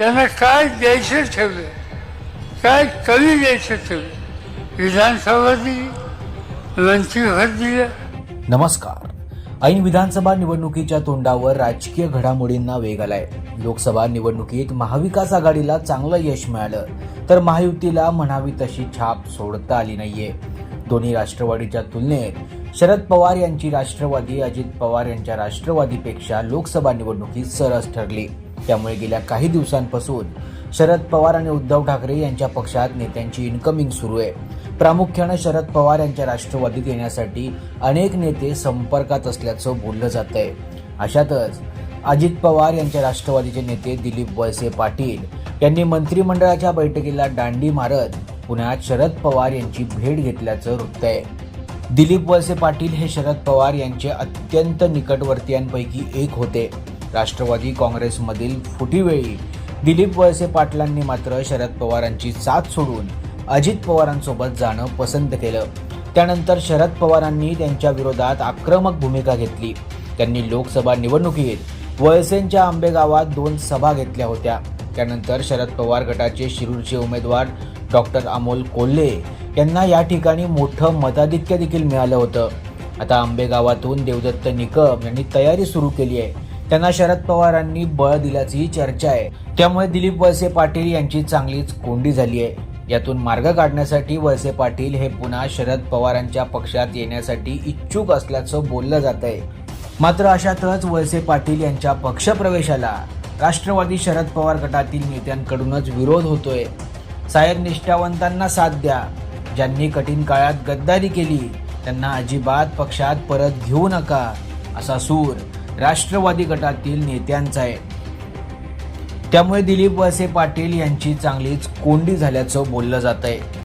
त्यांना काय द्यायचं ठेवलं? काय कमी द्यायचं ठेवलं? विधानसभा दिली मंत्रीपद दिलं. नमस्कार. ऐन विधानसभा निवडणुकीच्या तोंडावर राजकीय घडामोडींना वेग आलाय. लोकसभा निवडणुकीत महाविकास आघाडीला चांगलं यश मिळालं तर महायुतीला म्हणावी तशी छाप सोडता आली नाहीये. दोन्ही राष्ट्रवादीच्या तुलनेत शरद पवार यांची राष्ट्रवादी अजित पवार यांच्या राष्ट्रवादीपेक्षा लोकसभा निवडणुकीत सरस ठरली. त्यामुळे गेल्या काही दिवसांपासून शरद पवार आणि उद्धव ठाकरे यांच्या पक्षात नेत्यांची इन्कमिंग सुरू आहे. प्रामुख्यानं शरद पवार यांच्या राष्ट्रवादीत येण्यासाठी अनेक नेते संपर्कात असल्याचं बोललं जात आहे अशातच अजित पवार यांच्या राष्ट्रवादीचे नेते दिलीप वळसे पाटील यांनी मंत्रिमंडळाच्या बैठकीला दांडी मारत पुण्यात शरद पवार यांची भेट घेतल्याचं वृत्त आहे दिलीप वळसे पाटील हे शरद पवार यांचे अत्यंत निकटवर्तीयांपैकी एक होते. राष्ट्रवादी काँग्रेसमधील फुटीवेळी दिलीप वळसे पाटलांनी मात्र शरद पवारांची साथ सोडून अजित पवारांसोबत जाणं पसंत केलं. त्यानंतर शरद पवारांनी त्यांच्या विरोधात आक्रमक भूमिका घेतली. त्यांनी लोकसभा निवडणुकीत वळसेंच्या आंबेगावात दोन सभा घेतल्या होत्या. त्यानंतर शरद पवार गटाचे शिरूरचे उमेदवार डॉक्टर अमोल कोल्हे यांना या ठिकाणी मोठं मताधिक्य देखील मिळालं होतं. आता आंबेगावातून देवदत्त निकम यांनी तयारी सुरू केली आहे. त्यांना शरद पवारांनी बळ दिल्याचीही चर्चा आहे. त्यामुळे दिलीप वळसे पाटील यांची चांगलीच कोंडी झाली आहे. यातून मार्ग काढण्यासाठी वळसे पाटील हे पुन्हा शरद पवारांच्या पक्षात येण्यासाठी इच्छुक असल्याचं बोललं जात आहे. मात्र अशातच वळसे पाटील यांच्या पक्षप्रवेशाला राष्ट्रवादी शरद पवार गटातील नेत्यांकडूनच विरोध होतोय. साहेब निष्ठावंतांना साथ द्या. ज्यांनी कठीण काळात गद्दारी केली त्यांना अजिबात पक्षात परत घेऊ नका असा सूर राष्ट्रवादी गटातील नेत्यांचा आहे. त्यामुळे दिलीप वळसे पाटील यांची चांगलीच कोंडी झाल्याचं बोललं जात आहे